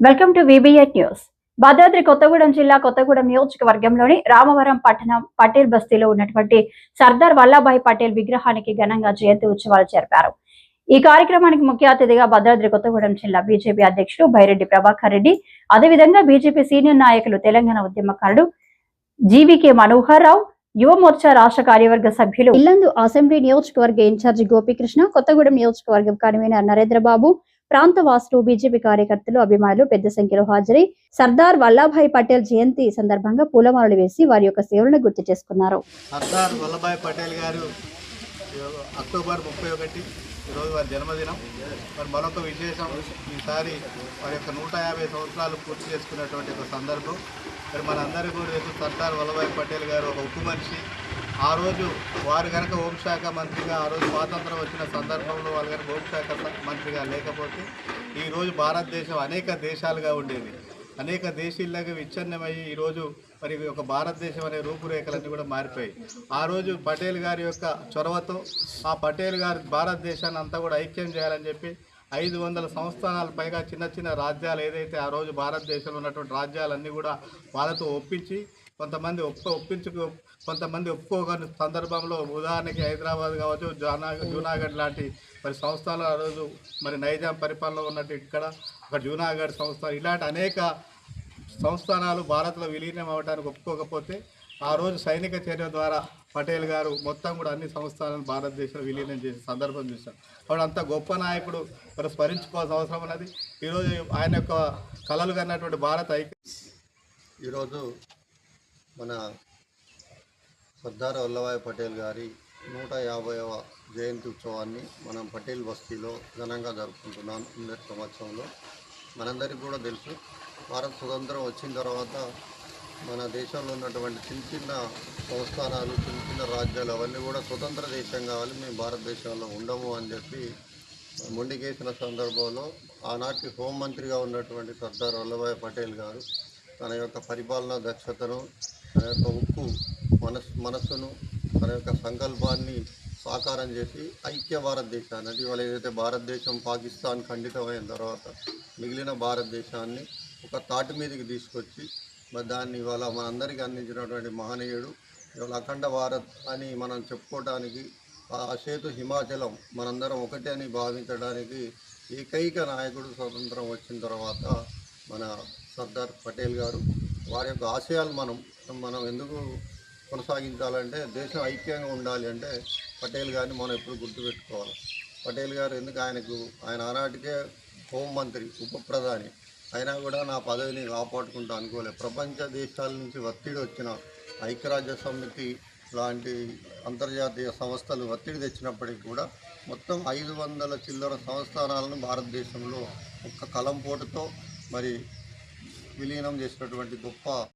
Welcome to విబిఎట్ news Bhadradri Kothagudem జిల్లా కొత్తగూడెం నియోజకవర్గంలోని రామవరం పట్టణం పటేల్ బస్తీలో ఉన్నటువంటి సర్దార్ వల్లభాయ్ పటేల్ విగ్రహానికి ఘనంగా జయంతి ఉత్సవాలు జరిపారు. ఈ కార్యక్రమానికి ముఖ్య అతిథిగా భద్రాద్రి కొత్తగూడెం జిల్లా బీజేపీ అధ్యక్షుడు బైరెడ్డి ప్రభాకర్ రెడ్డి అదేవిధంగా బీజేపీ సీనియర్ నాయకులు తెలంగాణ ఉద్యమకారుడు జీవీకే మనోహర్ రావు యువ మోర్చా రాష్ట్ర కార్యవర్గ సభ్యులు. ఇల్లందు అసెంబ్లీ నియోజకవర్గ ఇన్ఛార్జి గోపీకృష్ణ కొత్తగూడెం నియోజకవర్గం కన్వీనర్ నరేంద్రబాబు ప్రాంత వాసులు బీజేపీ కార్యకర్తలు అభిమానులు పెద్ద సంఖ్యలో హాజరై సర్దార్ వల్లభాయ్ పటేల్ జయంతి సందర్భంగా పూలమాలలు వేసి వారి యొక్క సేవలను గుర్తు చేసుకున్నారు. సర్దార్ వల్లభాయ్ పటేల్ గారు అక్టోబర్ ముప్పై ఒకటి ఈరోజు వారి జన్మదినం. మరి మరొక విశేషం ఈసారి వారి యొక్క నూట యాభై సంవత్సరాలు పూర్తి చేసుకున్నటువంటి ఒక సందర్భం. మరి మనందరికీ కూడా తెలుసు సర్దార్ వల్లభాయ్ పటేల్ గారు ఒక ఉప్పు మనిషి. ఆ రోజు వారు కనుక హోంశాఖ మంత్రిగా ఆ రోజు స్వాతంత్రం వచ్చిన సందర్భంలో వాళ్ళు కనుక హోంశాఖ మంత్రిగా లేకపోతే ఈరోజు భారతదేశం అనేక దేశాలుగా ఉండేది. అనేక దేశీయులుగా విచ్ఛిన్నమయ్యి ఈరోజు మరి ఒక భారతదేశం అనే రూపురేఖలన్నీ కూడా మారిపోయాయి. ఆ రోజు పటేల్ గారి యొక్క చొరవతో ఆ పటేల్ గారి భారతదేశాన్ని అంతా కూడా ఐక్యం చేయాలని చెప్పి ఐదు వందల సంస్థానాల పైగా చిన్న చిన్న రాజ్యాలు ఏదైతే ఆ రోజు భారతదేశంలో ఉన్నటువంటి రాజ్యాలన్నీ కూడా వాళ్ళతో ఒప్పించి కొంతమంది ఒప్పు ఒప్పించు కొంతమంది ఒప్పుకోని సందర్భంలో ఉదాహరణకి హైదరాబాద్ కావచ్చు జూనా జూనాగఢ్ లాంటి మరి సంస్థలు ఆ రోజు మరి నైజాం పరిపాలనలో ఉన్నట్టు ఇక్కడ ఒక జూనాగఢ్ సంస్థ ఇలాంటి అనేక సంస్థానాలు భారత్లో విలీనం అవ్వడానికి ఒప్పుకోకపోతే ఆ రోజు సైనిక చర్య ద్వారా పటేల్ గారు మొత్తం కూడా అన్ని సంస్థలను భారతదేశంలో విలీనం చేసే సందర్భం చూసాం కాబట్టి అంత గొప్ప నాయకుడు మరి స్మరించుకోవాల్సిన అవసరం ఉన్నది. ఈరోజు ఆయన యొక్క కళలు కన్నటువంటి భారత ఐక్య ఈరోజు మన సర్దార్ వల్లభాయ్ పటేల్ గారి నూట యాభైవ జయంతి ఉత్సవాన్ని మనం పటేల్ బస్తీలో ఘనంగా జరుపుకుంటున్నాం ఇందరి సంవత్సరంలో. మనందరికీ కూడా తెలుసు భారత స్వతంత్రం వచ్చిన తర్వాత మన దేశంలో ఉన్నటువంటి చిన్న చిన్న సంస్థానాలు చిన్న చిన్న రాజ్యాలు అవన్నీ కూడా స్వతంత్ర దేశం కావాలి మేము భారతదేశంలో ఉండము అని చెప్పి మొండికేసిన సందర్భంలో ఆనాటి హోంమంత్రిగా ఉన్నటువంటి సర్దార్ వల్లభాయ్ పటేల్ గారు తన యొక్క పరిపాలనా దక్షతను తన యొక్క ఉక్కు మనస్ మనస్సును తన యొక్క సంకల్పాన్ని సాకారం చేసి ఐక్య భారతదేశాన్ని అంటే ఇవాళ ఏదైతే భారతదేశం పాకిస్తాన్ ఖండితమైన తర్వాత మిగిలిన భారతదేశాన్ని ఒక తాటి మీదకి తీసుకొచ్చి మరి దాన్ని ఇవాళ మనందరికీ అందించినటువంటి మహనీయుడు ఇవాళ అఖండ భారత్ అని మనం చెప్పుకోవడానికి ఆ సేతు హిమాచలం మనందరం ఒకటే అని భావించడానికి ఏకైక నాయకుడు స్వతంత్రం వచ్చిన తర్వాత మన సర్దార్ పటేల్ గారు వారి యొక్క ఆశయాలు మనం మనం ఎందుకు కొనసాగించాలంటే దేశం ఐక్యంగా ఉండాలి అంటే పటేల్ గారిని మనం ఎప్పుడు గుర్తుపెట్టుకోవాలి. పటేల్ గారు ఎందుకు ఆయనకు ఆయన ఆనాటికే హోంమంత్రి ఉప ప్రధాని అయినా కూడా నా పదవిని కాపాడుకుంటా అనుకోలేదు ప్రపంచ దేశాల నుంచి ఒత్తిడి వచ్చిన ఐక్యరాజ్య సమితి లాంటి అంతర్జాతీయ సంస్థలు ఒత్తిడి తెచ్చినప్పటికీ కూడా మొత్తం ఐదు వందల చిల్లర సంస్థానాలను భారతదేశంలో ఒక్క కలంపోటుతో మరి విలీనం చేసినటువంటి గొప్ప